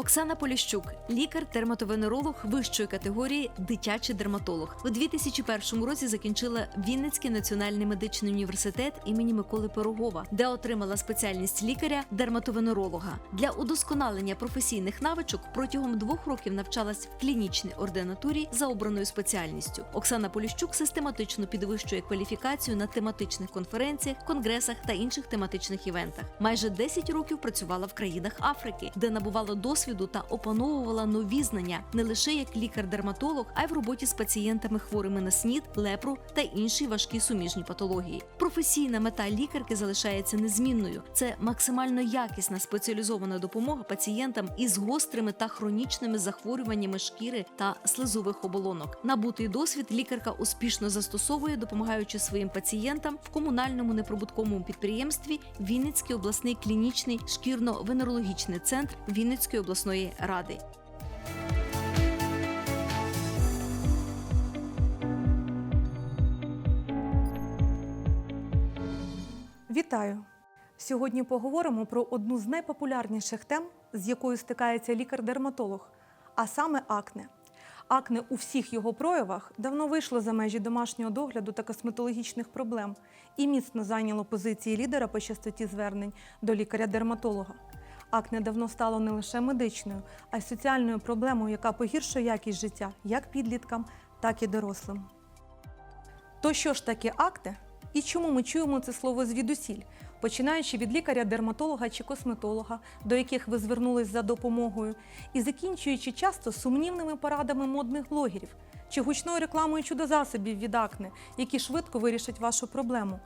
Оксана Поліщук, лікар-дерматовенеролог вищої категорії дитячий дерматолог. У 2001 році закінчила Вінницький національний медичний університет імені Миколи Пирогова, де отримала спеціальність лікаря-дерматовенеролога. Для удосконалення професійних навичок протягом двох років навчалась в клінічній ординатурі за обраною спеціальністю. Оксана Поліщук систематично підвищує кваліфікацію на тематичних конференціях, конгресах та інших тематичних івентах. Майже 10 років працювала в країнах Африки, де набувала досвіду та опановувала нові знання не лише як лікар-дерматолог, а й в роботі з пацієнтами хворими на СНІД, лепру та інші важкі суміжні патології. Професійна мета лікарки залишається незмінною. Це максимально якісна спеціалізована допомога пацієнтам із гострими та хронічними захворюваннями шкіри та слизових оболонок. Набутий досвід лікарка успішно застосовує, допомагаючи своїм пацієнтам в комунальному неприбутковому підприємстві Вінницький обласний клінічний шкірно-венерологічний центр Вінницької обласної ради. Вітаю! Сьогодні поговоримо про одну з найпопулярніших тем, з якою стикається лікар-дерматолог, а саме акне. Акне у всіх його проявах давно вийшло за межі домашнього догляду та косметологічних проблем і міцно зайняло позиції лідера по частоті звернень до лікаря-дерматолога. Акне давно стало не лише медичною, а й соціальною проблемою, яка погіршує якість життя як підліткам, так і дорослим. То що ж таке акне і чому ми чуємо це слово звідусіль, починаючи від лікаря-дерматолога чи косметолога, до яких ви звернулись за допомогою, і закінчуючи часто сумнівними порадами модних блогерів чи гучною рекламою чудозасобів від акне, які швидко вирішать вашу проблему.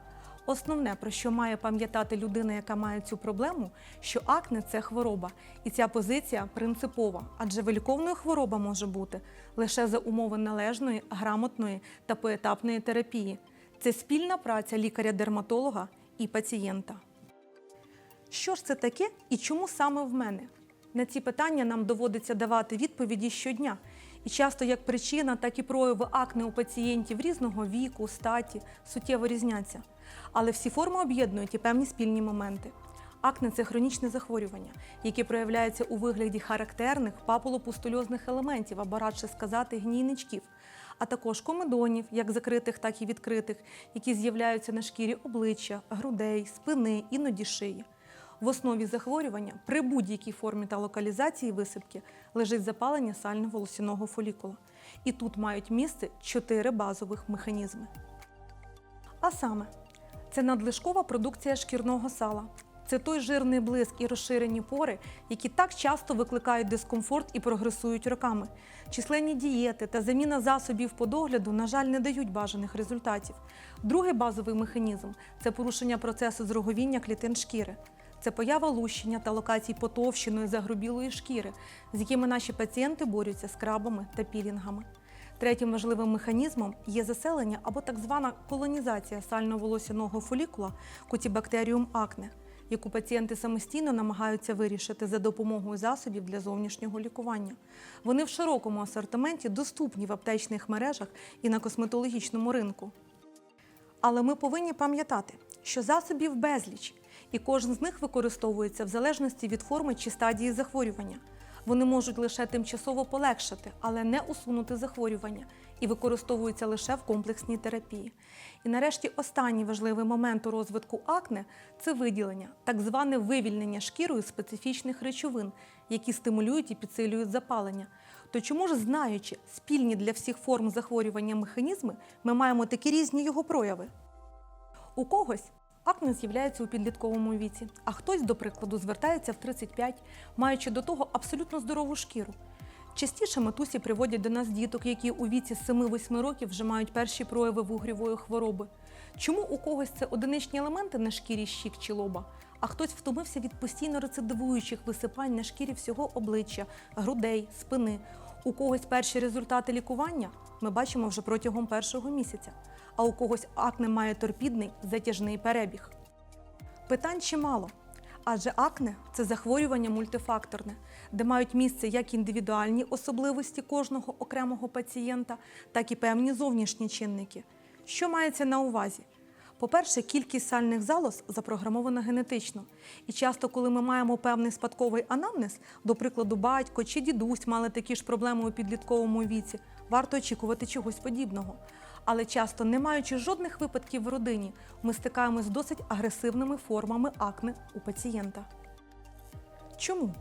Основне, про що має пам'ятати людина, яка має цю проблему, що акне це хвороба, і ця позиція принципова, адже виліковною хвороба може бути лише за умови належної, грамотної та поетапної терапії. Це спільна праця лікаря-дерматолога і пацієнта. Що ж це таке і чому саме в мене? На ці питання нам доводиться давати відповіді щодня. І часто як причина, так і прояви акне у пацієнтів різного віку, статі суттєво різняться. Але всі форми об'єднують і певні спільні моменти. Акне це хронічне захворювання, яке проявляється у вигляді характерних папулопустульозних елементів, або радше сказати гнійничків, а також комедонів, як закритих, так і відкритих, які з'являються на шкірі обличчя, грудей, спини, іноді шиї. В основі захворювання при будь-якій формі та локалізації висипки лежить запалення сально-волосяного фолікула. І тут мають місце чотири базових механізми. А саме, це надлишкова продукція шкірного сала. Це той жирний блиск і розширені пори, які так часто викликають дискомфорт і прогресують роками. Численні дієти та заміна засобів по догляду, на жаль, не дають бажаних результатів. Другий базовий механізм це порушення процесу зроговіння клітин шкіри. Це поява лущення та локацій потовщеної загрубілої шкіри, з якими наші пацієнти борються скрабами та пілінгами. Третім важливим механізмом є заселення або так звана колонізація сально-волосяного фолікула кутібактеріум акне, яку пацієнти самостійно намагаються вирішити за допомогою засобів для зовнішнього лікування. Вони в широкому асортименті доступні в аптечних мережах і на косметологічному ринку. Але ми повинні пам'ятати, що засобів безліч, і кожен з них використовується в залежності від форми чи стадії захворювання. Вони можуть лише тимчасово полегшити, але не усунути захворювання і використовуються лише в комплексній терапії. І нарешті останній важливий момент у розвитку акне це виділення, так зване вивільнення шкірою специфічних речовин, які стимулюють і підсилюють запалення. То чому ж, знаючи спільні для всіх форм захворювання механізми, ми маємо такі різні його прояви? У когось акне з'являється у підлітковому віці, а хтось, до прикладу, звертається в 35, маючи до того абсолютно здорову шкіру. Частіше матусі приводять до нас діток, які у віці 7-8 років вже мають перші прояви вугрівої хвороби. Чому у когось це одиничні елементи на шкірі щік чи лоба, а хтось втомився від постійно рецидивуючих висипань на шкірі всього обличчя, грудей, спини. У когось перші результати лікування ми бачимо вже протягом першого місяця, а у когось акне має торпідний затяжний перебіг. Питань чимало. Адже акне це захворювання мультифакторне, де мають місце як індивідуальні особливості кожного окремого пацієнта, так і певні зовнішні чинники. Що мається на увазі? По-перше, кількість сальних залоз запрограмована генетично. І часто, коли ми маємо певний спадковий анамнез, до прикладу, батько чи дідусь мали такі ж проблеми у підлітковому віці, варто очікувати чогось подібного. Але часто, не маючи жодних випадків в родині, ми стикаємось з досить агресивними формами акне у пацієнта. Чому?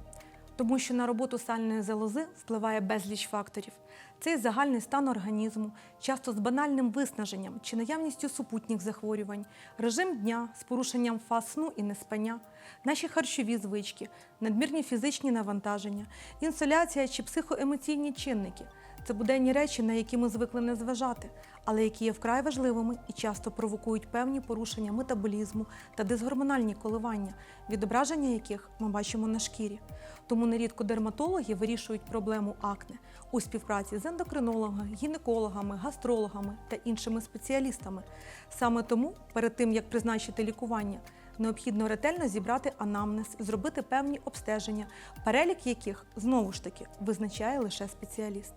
Тому що на роботу сальної залози впливає безліч факторів. Це і загальний стан організму, часто з банальним виснаженням чи наявністю супутніх захворювань, режим дня з порушенням фаз сну і неспання, наші харчові звички, надмірні фізичні навантаження, інсоляція чи психоемоційні чинники. Це буденні речі, на які ми звикли не зважати, але які є вкрай важливими і часто провокують певні порушення метаболізму та дисгормональні коливання, відображення яких ми бачимо на шкірі. Тому нерідко дерматологи вирішують проблему акне у співпраці з ендокринологами, гінекологами, гастрологами та іншими спеціалістами. Саме тому, перед тим як призначити лікування, необхідно ретельно зібрати анамнез, зробити певні обстеження, перелік яких знову ж таки визначає лише спеціаліст.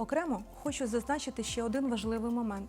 Окремо хочу зазначити ще один важливий момент: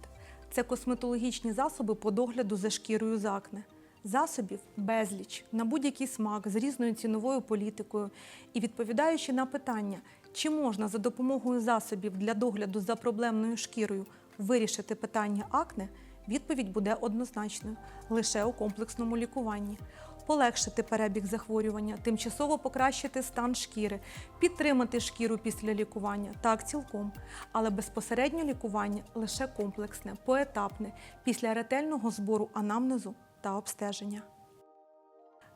це косметологічні засоби по догляду за шкірою з акне. Засобів безліч на будь-який смак з різною ціновою політикою і відповідаючи на питання, чи можна за допомогою засобів для догляду за проблемною шкірою вирішити питання акне, відповідь буде однозначною лише у комплексному лікуванні. Полегшити перебіг захворювання, тимчасово покращити стан шкіри, підтримати шкіру після лікування так цілком, але безпосередньо лікування лише комплексне, поетапне, після ретельного збору анамнезу та обстеження.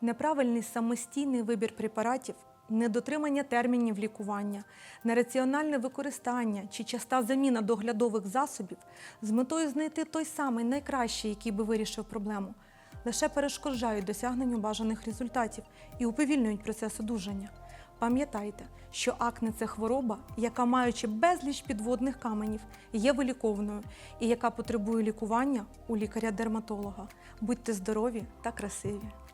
Неправильний самостійний вибір препаратів, недотримання термінів лікування, нераціональне використання чи часта заміна доглядових засобів з метою знайти той самий найкращий, який би вирішив проблему, лише перешкоджають досягненню бажаних результатів і уповільнюють процес одужання. Пам'ятайте, що акне це хвороба, яка, маючи безліч підводних каменів, є виліковною і яка потребує лікування у лікаря-дерматолога. Будьте здорові та красиві!